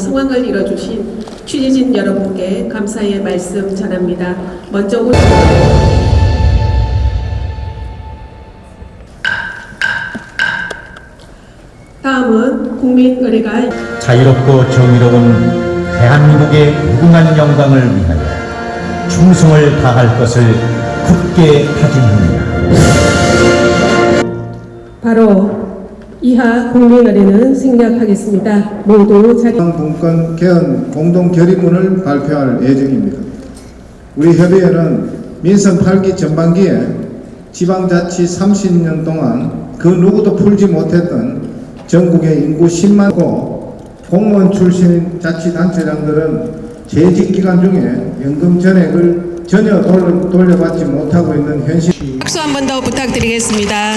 상황을 이뤄주신 취재진 여러분께 감사의 말씀 전합니다. 먼저 오늘 다음은 국민의례가 자유롭고 정의로운 대한민국의 무궁한 영광을 위하여 충성을 다할 것을 굳게 다짐합니다. 바로 이하 국민의례는 생략하겠습니다. 모두 자리 분권 개헌 공동 결의문을 발표할 예정입니다. 우리 협의회는 민선 8기 전반기에 지방자치 30년 동안 그 누구도 풀지 못했던 전국의 인구 10만고 공무원 출신 자치단체장들은 재직 기간 중에 연금 전액을 전혀 돌려, 돌려받지 못하고 있는 현실. 박수 한 번 더 부탁드리겠습니다.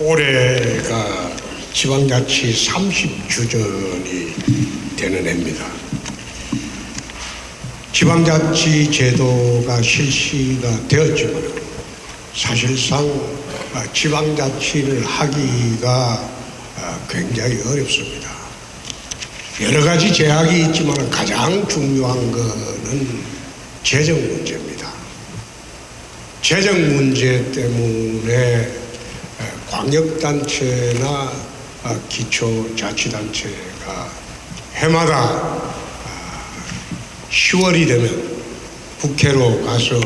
올해가 지방자치 30주년이 되는 해입니다. 지방자치 제도가 실시가 되었지만 사실상 아, 지방자치를 하기가 아, 굉장히 어렵습니다. 여러 가지 제약이 있지만 가장 중요한 것은 재정 문제입니다. 재정 문제 때문에 에, 광역단체나 아, 기초자치단체가 해마다 아, 10월이 되면 국회로 가서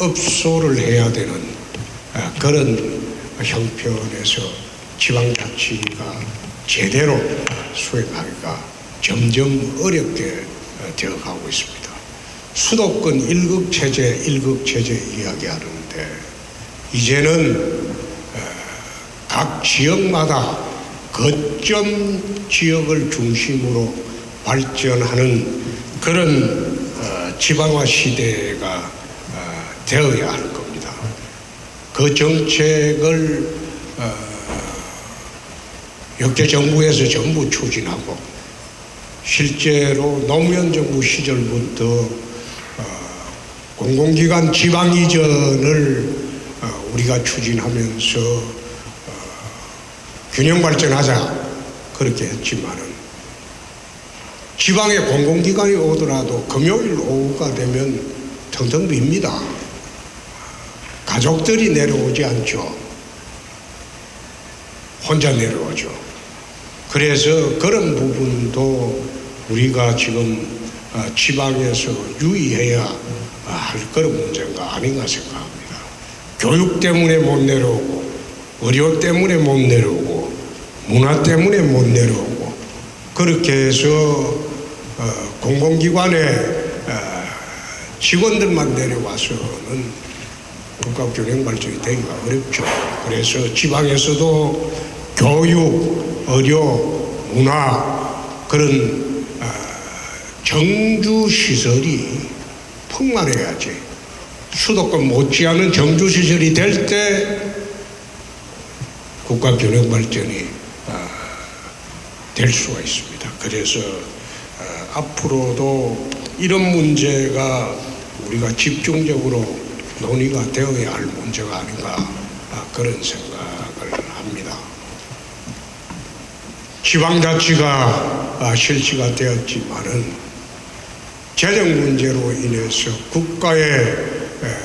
업소를 해야 되는 아, 그런 형편에서 지방자치가 제대로 수행하기가 점점 어렵게 어, 되어가고 있습니다. 수도권 1급 체제, 1급 체제 이야기하는데 이제는 어, 각 지역마다 거점 지역을 중심으로 발전하는 그런 어, 지방화 시대가 어, 되어야 하는 겁니다. 그 정책을 어, 역대 정부에서 전부 추진하고 실제로 노무현 정부 시절부터 어, 공공기관 지방 이전을 어, 우리가 추진하면서 어, 균형 발전하자 그렇게 했지만은 지방에 공공기관이 오더라도 금요일 오후가 되면 텅텅 빕니다. 가족들이 내려오지 않죠. 혼자 내려오죠. 그래서 그런 부분도 우리가 지금 어, 지방에서 유의해야 어, 할 그런 문제가 아닌가 생각합니다. 교육 때문에 못 내려오고, 의료 때문에 못 내려오고, 문화 때문에 못 내려오고, 그렇게 해서 어, 공공기관의 어, 직원들만 내려와서는 국가 균형 발전이 되기가 어렵죠. 그래서 지방에서도 교육, 의료, 문화 그런 어, 정주 시설이 풍만해야지 수도권 못지않은 정주 시설이 될 때 국가 균형 발전이 어, 될 수가 있습니다. 그래서 어, 앞으로도 이런 문제가 우리가 집중적으로 논의가 되어야 할 문제가 아닌가 아, 그런 생각을 합니다. 지방자치가 아, 실시가 되었지만은 재정 문제로 인해서 국가의 에,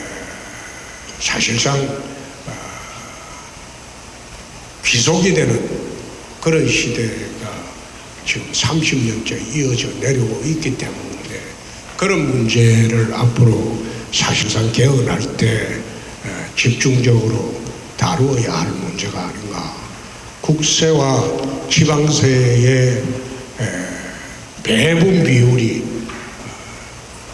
사실상 아, 귀속이 되는 그런 시대가 지금 30년째 이어져 내려오고 있기 때문에 그런 문제를 앞으로 사실상 개헌할 때 에, 집중적으로 다루어야 할 문제가 아닌가. 국세와 지방세의 에, 배분 비율이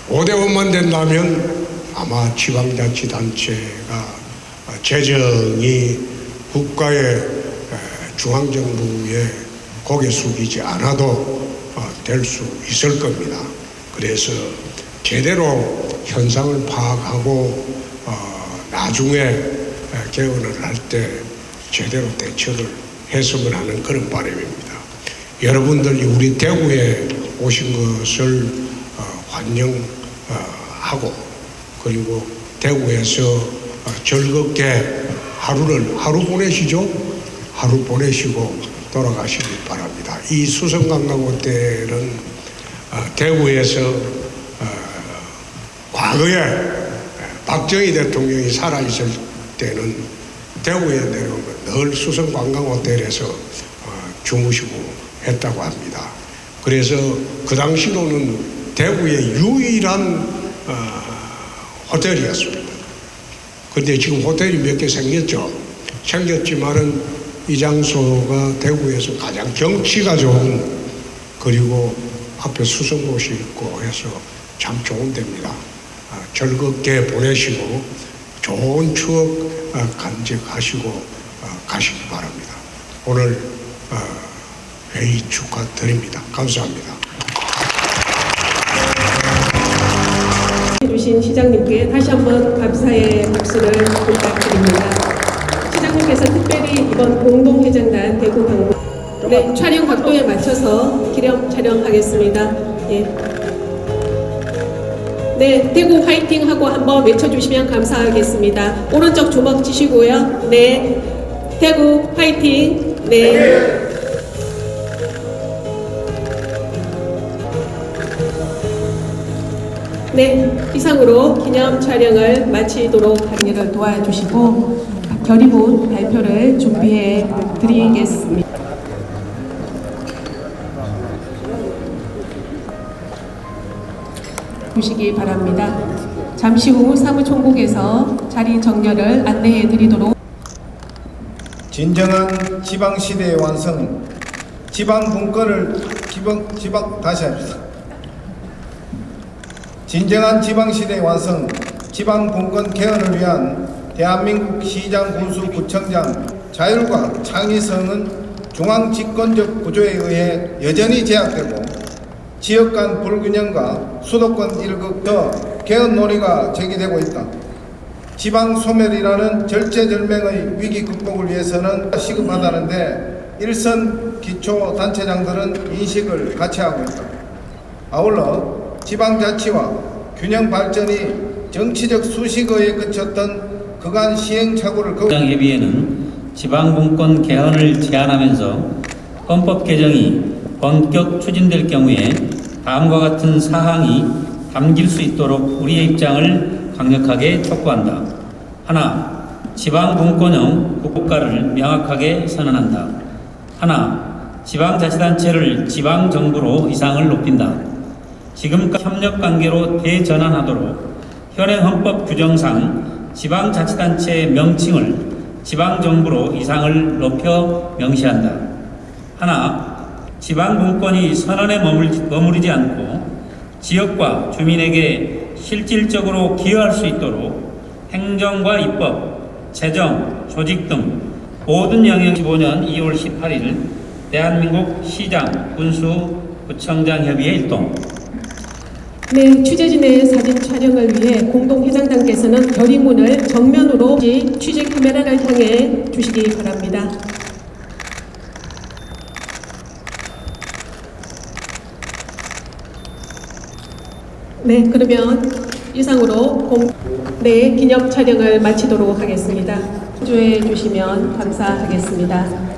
5대 5만 된다면 아마 지방자치단체가 어, 재정이 국가의 에, 중앙정부에 고개 숙이지 않아도 될 수 있을 겁니다. 그래서 제대로 현상을 파악하고 어, 나중에 에, 개헌을 할 때 제대로 대처를 했으면 하는 그런 바람입니다. 여러분들이 우리 대구에 오신 것을 어, 환영하고 그리고 대구에서 어, 즐겁게 하루를 하루 보내시죠. 하루 보내시고 돌아가시기 바랍니다. 이 수성관광호텔은 어, 대구에서 어, 과거에 박정희 대통령이 살아있을 때는 대구에 내려오면 늘 수성관광호텔에서 어, 주무시고 했다고 합니다. 그래서 그 당시로는 대구의 유일한 어, 호텔이었습니다. 근데 지금 호텔이 몇 개 생겼죠. 생겼지만은 이 장소가 대구에서 가장 경치가 좋은 그리고 앞에 수성곳이 있고 해서 참 좋은 데입니다. 아, 즐겁게 보내시고 좋은 추억 아, 간직하시고 아, 가시기 바랍니다. 오늘 아, 회의 축하드립니다. 감사합니다. 해주신 시장님께 다시 한번 감사의 박수를 부탁드립니다. 시장님께서 특별히 이번 공동회장단 대구 방문 네, 촬영 각도에 맞춰서 기념 촬영하겠습니다. 예. 네, 대구 화이팅 하고 한번 외쳐주시면 감사하겠습니다. 오른쪽 주먹 쥐시고요. 네, 대구 화이팅. 네. 네, 이상으로 기념 촬영을 마치도록 하기를 도와주시고 결의문 발표를 준비해 드리겠습니다. 주시기 바랍니다. 잠시 후 사무총국에서 자리 정렬을 안내해 드리도록 진정한 지방 시대의 완성, 지방 분권을 지방 지방 다시 합시다. 진정한 지방 시대의 완성, 지방 분권 개헌을 위한 대한민국 시장 군수 구청장 자율과 창의성은 중앙 집권적 구조에 의해 여전히 제약되고 지역 간 불균형과 수도권 일극 더 개헌 논의가 제기되고 있다. 지방 소멸이라는 절체절명의 위기 극복을 위해서는 시급하다는데 일선 기초 단체장들은 인식을 같이 하고 있다. 아울러 지방자치와 균형 발전이 정치적 수식어에 그쳤던 그간 시행착오를 그장 협의회는 지방분권 개헌을 제안하면서 헌법 개정이 본격 추진될 경우에 다음과 같은 사항이 담길 수 있도록 우리의 입장을 강력하게 촉구한다. 하나, 지방분권형 국가를 명확하게 선언한다. 하나, 지방자치단체를 지방정부로 이상을 높인다. 지금까지 협력관계로 대전환하도록 현행 헌법 규정상 지방자치단체의 명칭을 지방정부로 이상을 높여 명시한다. 하나, 지방분권이 선언에 머무르지 않고 지역과 주민에게 실질적으로 기여할 수 있도록 행정과 입법, 재정, 조직 등 모든 영역 15년 2월 18일 대한민국 시장, 군수, 구청장 협의회 일동 네, 취재진의 사진 촬영을 위해 공동회장단께서는 결의문을 정면으로 취재 카메라를 향해 주시기 바랍니다. 네, 그러면 이상으로 공, 네, 기념 촬영을 마치도록 하겠습니다. 주해 주시면 감사하겠습니다.